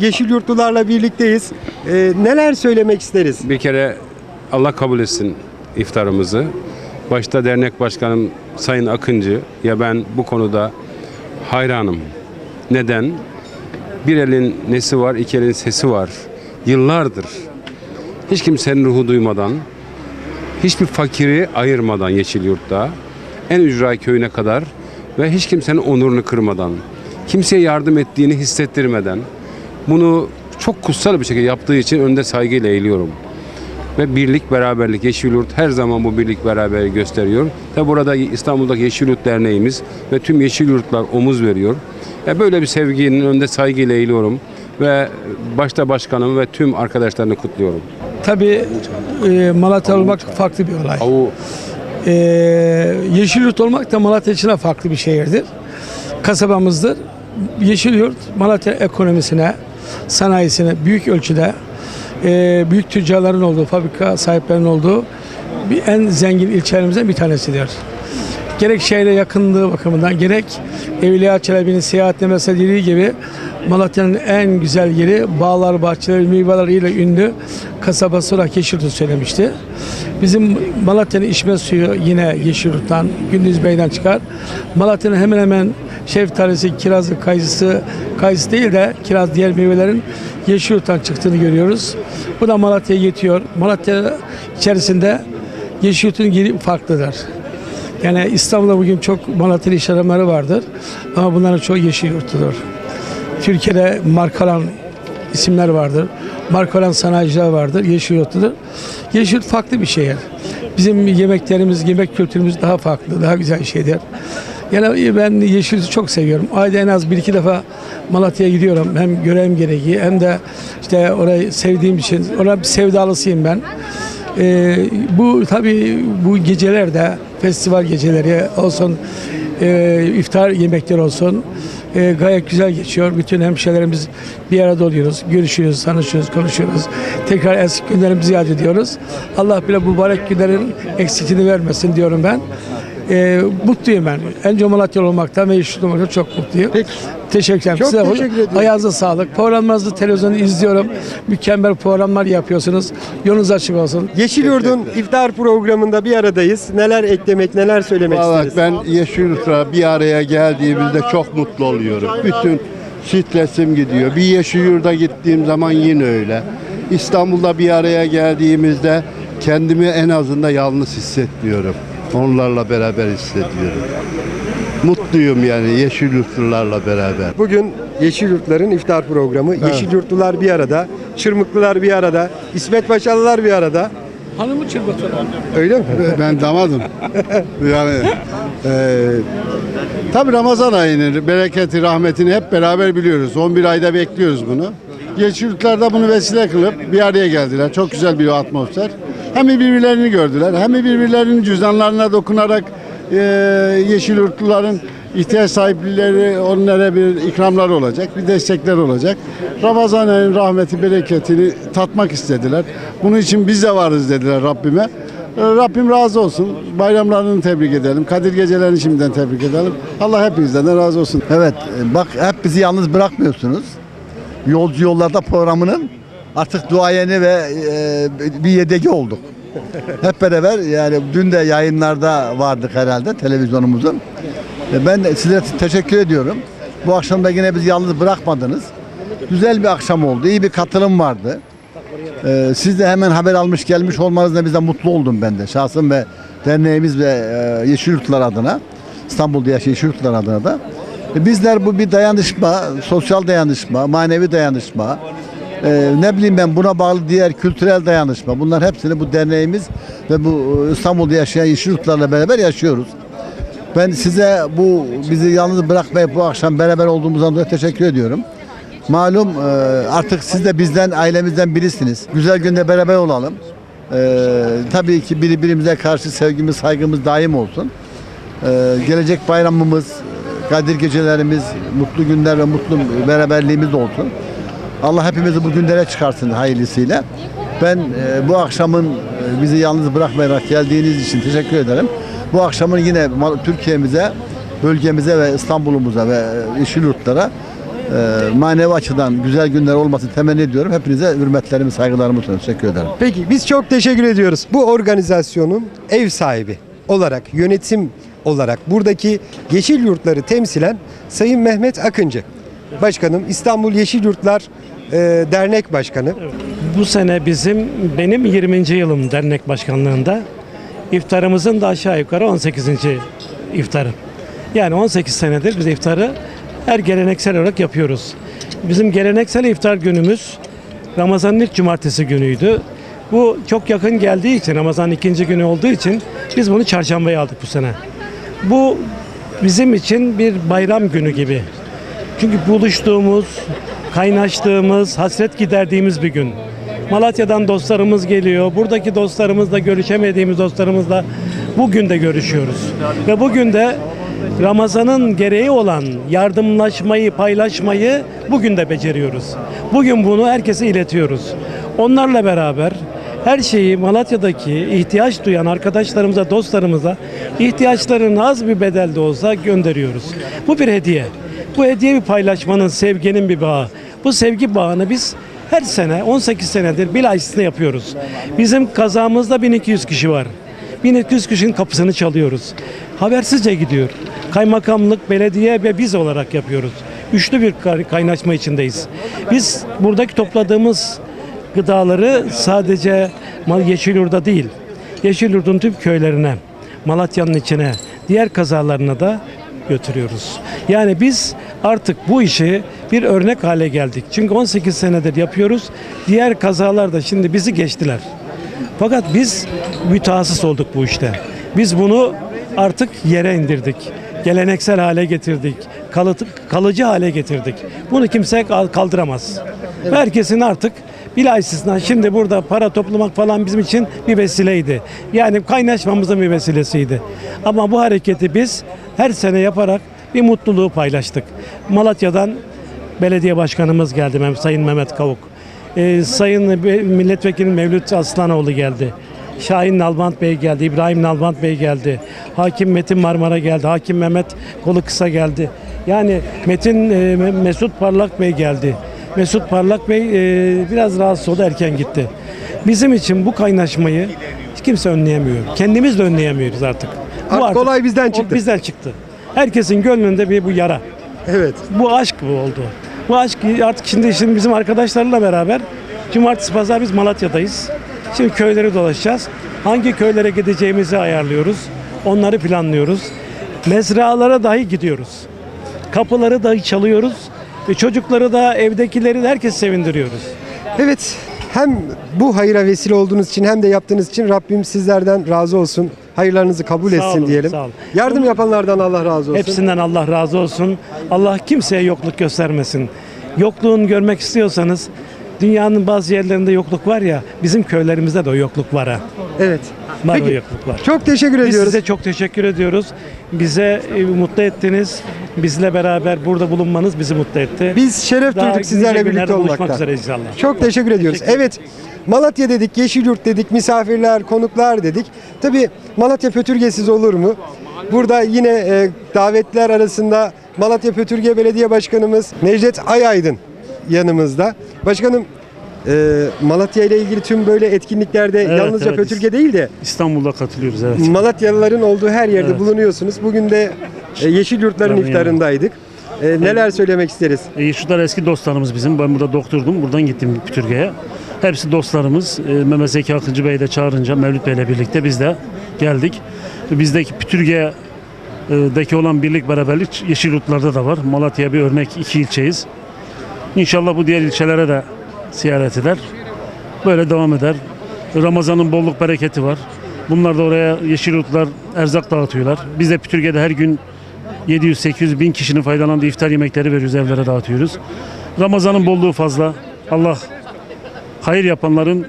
Yeşil Yurtlularla birlikteyiz. Ee, neler söylemek isteriz? Bir kere Allah kabul etsin iftarımızı. Başta dernek başkanım Sayın Akıncı ya ben bu konuda hayranım. Neden? Bir elin nesi var, iki elin sesi var. Yıllardır hiç kimsenin ruhu duymadan, hiçbir fakiri ayırmadan Yeşilyurt'ta, en ücra köyüne kadar ve hiç kimsenin onurunu kırmadan, kimseye yardım ettiğini hissettirmeden, bunu çok kutsal bir şekilde yaptığı için önde saygıyla eğiliyorum ve birlik beraberlik Yeşilyurt her zaman bu birlik beraberliği gösteriyor. Tabi burada İstanbul'daki Yeşilyurt Derneğimiz ve tüm Yeşilyurtlar omuz veriyor. Ya böyle bir sevginin önünde saygıyla eğiliyorum ve başta başkanım ve tüm arkadaşlarını kutluyorum. Tabii e, Malatya olmak farklı bir olay. Avu E, Yeşilyurt olmak da Malatya için farklı bir şehirdir. Kasabamızdır. Yeşilyurt Malatya ekonomisine, sanayisine büyük ölçüde e, büyük tüccarların olduğu, fabrika sahiplerinin olduğu bir en zengin ilçelerimizden bir tanesidir. Gerek şehre yakınlığı bakımından gerek Evliya Çelebi'nin seyahatlemesi dediği gibi Malatya'nın en güzel yeri bağlar, bahçeler, meyveleriyle ünlü kasabası olarak Yeşilyurt söylemişti. Bizim Malatya'nın içme suyu yine Yeşilyurt'tan, Gündüz Bey'den çıkar. Malatya'nın hemen hemen şeftalisi, kirazı, kayısı, kayısı değil de kiraz diğer meyvelerin Yeşilyurt'tan çıktığını görüyoruz. Bu da Malatya'ya yetiyor. Malatya içerisinde Yeşilyurt'un yeri farklıdır. Yani İstanbul'da bugün çok Malatya'lı iş adamları vardır. Ama bunların çoğu yeşil yurtludur. Türkiye'de markalan isimler vardır. Markalan sanayiciler vardır. Yeşil yurtludur. Yeşil yurt farklı bir şehir. Bizim yemeklerimiz, yemek kültürümüz daha farklı, daha güzel şeydir. Yani ben yeşil yurtu çok seviyorum. Ayda en az bir iki defa Malatya'ya gidiyorum. Hem görevim gereği hem de işte orayı sevdiğim için. Orada bir sevdalısıyım ben. Ee, bu tabii bu gecelerde festival geceleri olsun, e, iftar yemekleri olsun e, gayet güzel geçiyor. Bütün hemşehrilerimiz bir arada oluyoruz, görüşüyoruz, tanışıyoruz, konuşuyoruz. Tekrar eski günlerimizi yad ediyoruz. Allah bile mübarek günlerin eksikliğini vermesin diyorum ben. E, mutluyum ben. Ence Malatyalı olmaktan ve Yeşil olmaktan çok mutluyum. Peki. Teşekkür ederim. Çok Size teşekkür ediyorum. Ayağınıza sağlık. Programlarınızı televizyonu izliyorum. Mükemmel programlar yapıyorsunuz. Yolunuz açık olsun. Yeşil Yurt'un iftar programında bir aradayız. Neler eklemek, neler söylemek Valla isteriz? ben Yeşilyurt'a bir araya geldiğimizde çok mutlu oluyorum. Bütün stresim gidiyor. Bir Yeşilyurt'a gittiğim zaman yine öyle. İstanbul'da bir araya geldiğimizde kendimi en azından yalnız hissetmiyorum. Onlarla beraber hissediyorum. Mutluyum yani Yeşilyurtlularla beraber. Bugün Yeşil Yurtların iftar programı. Yeşil Yurtlular bir arada, Çırmıklılar bir arada, İsmet Paşalılar bir arada. Hanımı çırpıtalım. Öyle mi? Ben damadım. yani e, tabi Ramazan ayının bereketi, rahmetini hep beraber biliyoruz. 11 ayda bekliyoruz bunu. Yeşilyurtlarda bunu vesile kılıp bir araya geldiler. Çok güzel bir atmosfer. Hem birbirlerini gördüler, hem birbirlerinin cüzdanlarına dokunarak e, Yeşilyurtluların ihtiyaç sahipleri onlara bir ikramlar olacak, bir destekler olacak. Ramazan ayının rahmeti, bereketini tatmak istediler. Bunun için biz de varız dediler Rabbime. Ee, Rabbim razı olsun. Bayramlarını tebrik edelim. Kadir gecelerini şimdiden tebrik edelim. Allah hepinizden de razı olsun. Evet, e, bak hep bizi yalnız bırakmıyorsunuz. Yolcu Yollarda programının artık duayeni ve e, bir yedeği olduk. hep beraber yani dün de yayınlarda vardık herhalde televizyonumuzun. E, Ben de size teşekkür ediyorum. Bu akşam da yine bizi yalnız bırakmadınız. Güzel bir akşam oldu. iyi bir katılım vardı. E, Siz de hemen haber almış gelmiş olmanızla bizden mutlu oldum ben de. Şahsım ve derneğimiz ve e, Yeşilyurtlar adına. İstanbul'da yaşayan Yeşilyurtlar adına da. E, Bizler bu bir dayanışma, sosyal dayanışma, manevi dayanışma, e, ne bileyim ben buna bağlı diğer kültürel dayanışma. Bunlar hepsini bu derneğimiz ve bu e, İstanbul'da yaşayan Yeşilyurtlarla beraber yaşıyoruz. Ben size bu bizi yalnız bırakmayıp bu akşam beraber olduğumuzdan dolayı teşekkür ediyorum. Malum e, artık siz de bizden, ailemizden birisiniz. Güzel günde beraber olalım. E, tabii ki birbirimize karşı sevgimiz, saygımız daim olsun. Gelecek bayramımız, Kadir gecelerimiz, mutlu günler ve mutlu beraberliğimiz olsun. Allah hepimizi bu günlere çıkarsın hayırlısıyla. Ben e, bu akşamın e, bizi yalnız bırakmayarak geldiğiniz için teşekkür ederim. Bu akşamın yine Türkiye'mize, bölgemize ve İstanbul'umuza ve e, Yeşilyurtlara e, manevi açıdan güzel günler olmasını temenni ediyorum. Hepinize hürmetlerimi, saygılarımı sunuyorum. Teşekkür ederim. Peki biz çok teşekkür ediyoruz. Bu organizasyonun ev sahibi olarak, yönetim olarak buradaki Yeşil Yurtları temsilen Sayın Mehmet Akıncı. Başkanım İstanbul Yeşil Yurtlar e, Dernek Başkanı. Bu sene bizim benim 20. yılım dernek başkanlığında. İftarımızın da aşağı yukarı 18. iftarı. Yani 18 senedir biz iftarı her geleneksel olarak yapıyoruz. Bizim geleneksel iftar günümüz Ramazan'ın ilk cumartesi günüydü. Bu çok yakın geldiği için Ramazan'ın ikinci günü olduğu için biz bunu çarşambaya aldık bu sene. Bu bizim için bir bayram günü gibi. Çünkü buluştuğumuz, kaynaştığımız, hasret giderdiğimiz bir gün. Malatya'dan dostlarımız geliyor. Buradaki dostlarımızla görüşemediğimiz dostlarımızla bugün de görüşüyoruz. Ve bugün de Ramazan'ın gereği olan yardımlaşmayı, paylaşmayı bugün de beceriyoruz. Bugün bunu herkese iletiyoruz. Onlarla beraber her şeyi Malatya'daki ihtiyaç duyan arkadaşlarımıza, dostlarımıza ihtiyaçlarını az bir bedelde olsa gönderiyoruz. Bu bir hediye. Bu hediye bir paylaşmanın, sevginin bir bağı. Bu sevgi bağını biz her sene 18 senedir bilaysisine yapıyoruz. Bizim kazamızda 1200 kişi var. 1200 kişinin kapısını çalıyoruz. Habersizce gidiyor. Kaymakamlık, belediye ve biz olarak yapıyoruz. Üçlü bir kay- kaynaşma içindeyiz. Biz buradaki topladığımız gıdaları sadece Yeşilyurt'ta değil, Yeşilyurt'un tüm köylerine, Malatya'nın içine, diğer kazalarına da götürüyoruz. Yani biz artık bu işi bir örnek hale geldik. Çünkü 18 senedir yapıyoruz. Diğer kazalar da şimdi bizi geçtiler. Fakat biz mütehassıs olduk bu işte. Biz bunu artık yere indirdik. Geleneksel hale getirdik. Kalıtı, kalıcı hale getirdik. Bunu kimse kal- kaldıramaz. Herkesin artık bilaysızdan şimdi burada para toplamak falan bizim için bir vesileydi. Yani kaynaşmamızın bir vesilesiydi. Ama bu hareketi biz her sene yaparak bir mutluluğu paylaştık. Malatya'dan belediye başkanımız geldi Sayın Mehmet Kavuk. Ee, Sayın Milletvekili Mevlüt Aslanoğlu geldi. Şahin Nalbant Bey geldi, İbrahim Nalbant Bey geldi. Hakim Metin Marmara geldi, Hakim Mehmet Kolu Kısa geldi. Yani Metin e, Me- Mesut Parlak Bey geldi. Mesut Parlak Bey e, biraz rahatsız oldu, erken gitti. Bizim için bu kaynaşmayı kimse önleyemiyor. Kendimiz de önleyemiyoruz artık. Bu Artık olay bizden o çıktı. bizden çıktı. Herkesin gönlünde bir bu yara. Evet. Bu aşk bu oldu. Bu aşk artık şimdi, şimdi bizim arkadaşlarla beraber cumartesi pazar biz Malatya'dayız. Şimdi köyleri dolaşacağız. Hangi köylere gideceğimizi ayarlıyoruz. Onları planlıyoruz. Mezralara dahi gidiyoruz. Kapıları dahi çalıyoruz. Ve çocukları da evdekileri de herkes sevindiriyoruz. Evet. Hem bu hayıra vesile olduğunuz için hem de yaptığınız için Rabbim sizlerden razı olsun. Hayırlarınızı kabul etsin olun, diyelim. sağ olun. Yardım yapanlardan Allah razı olsun. Hepsinden Allah razı olsun. Allah kimseye yokluk göstermesin. Yokluğunu görmek istiyorsanız dünyanın bazı yerlerinde yokluk var ya bizim köylerimizde de o yokluk var ha. Evet. O Peki. Çok teşekkür Biz ediyoruz. size çok teşekkür ediyoruz. Bize e, mutlu ettiniz. Bizle beraber burada bulunmanız bizi mutlu etti. Biz şeref Daha duyduk sizlerle birlikte buluşmak olmakta. üzere inşallah. Çok teşekkür ediyoruz. Evet. Malatya dedik, Yeşilyurt dedik, misafirler, konuklar dedik. Tabii Malatya Pötürgesiz olur mu? Burada yine e, davetler arasında Malatya Pötürge Belediye Başkanımız Necdet Ayaydın yanımızda. Başkanım e, Malatya ile ilgili tüm böyle etkinliklerde Evet, yalnızca evet. Pötürge değil de İstanbul'da katılıyoruz evet. Malatyalıların olduğu her yerde Evet. bulunuyorsunuz. Bugün de e, Yeşilyurtların Tabii iftarındaydık. E, neler söylemek isteriz? E, şunlar eski dostlarımız bizim. Ben burada doktordum. Buradan gittim Türkiye'ye. Hepsi dostlarımız. E, Mehmet Zeki Akıncı Bey de çağırınca Mevlüt Bey'le birlikte biz de geldik. Bizdeki Pütürge'deki olan birlik beraberlik Yeşilyurtlarda da var. Malatya bir örnek iki ilçeyiz. İnşallah bu diğer ilçelere de ziyaret eder. Böyle devam eder. Ramazan'ın bolluk bereketi var. Bunlar da oraya Yeşilyurtlar erzak dağıtıyorlar. Biz de Pütürge'de her gün 700-800 bin kişinin faydalandığı iftar yemekleri veriyoruz, evlere dağıtıyoruz. Ramazan'ın bolluğu fazla. Allah hayır yapanların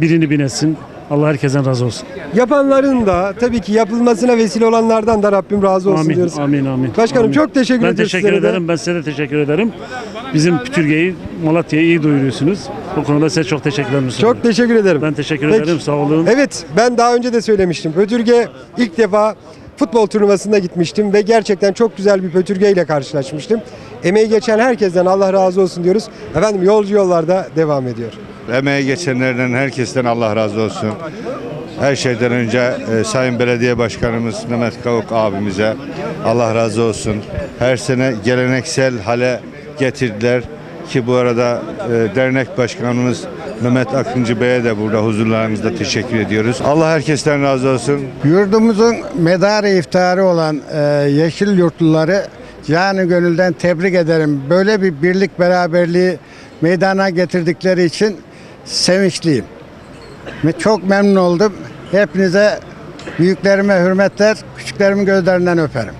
birini binesin. Allah herkesten razı olsun. Yapanların da tabii ki yapılmasına vesile olanlardan da Rabbim razı olsun Amin, diyoruz. amin, amin. Başkanım, Amin. çok teşekkür ben ediyoruz teşekkür sizlere de. ederim. Ben size de teşekkür ederim. Bizim Pütürge'yi, Malatya'yı iyi duyuruyorsunuz. Bu konuda size çok teşekkürlerimi Çok sunuyorum. teşekkür ederim. Ben teşekkür Peki. ederim. Sağ olun. Evet ben daha önce de söylemiştim. Pötürge ilk defa futbol turnuvasında gitmiştim ve gerçekten çok güzel bir pötürge ile karşılaşmıştım. Emeği geçen herkesten Allah razı olsun diyoruz. Efendim yolcu yollarda devam ediyor. Emeği geçenlerden herkesten Allah razı olsun. Her şeyden önce e, Sayın Belediye Başkanımız Mehmet Kavuk abimize Allah razı olsun. Her sene geleneksel hale getirdiler ki bu arada e, dernek başkanımız Mehmet Akıncı Bey'e de burada huzurlarınızda teşekkür ediyoruz. Allah herkesten razı olsun. Yurdumuzun medarı iftarı olan e, Yeşil Yurtluları canı gönülden tebrik ederim. Böyle bir birlik beraberliği meydana getirdikleri için sevinçliyim. Ve çok memnun oldum. Hepinize büyüklerime hürmetler, küçüklerimin gözlerinden öperim.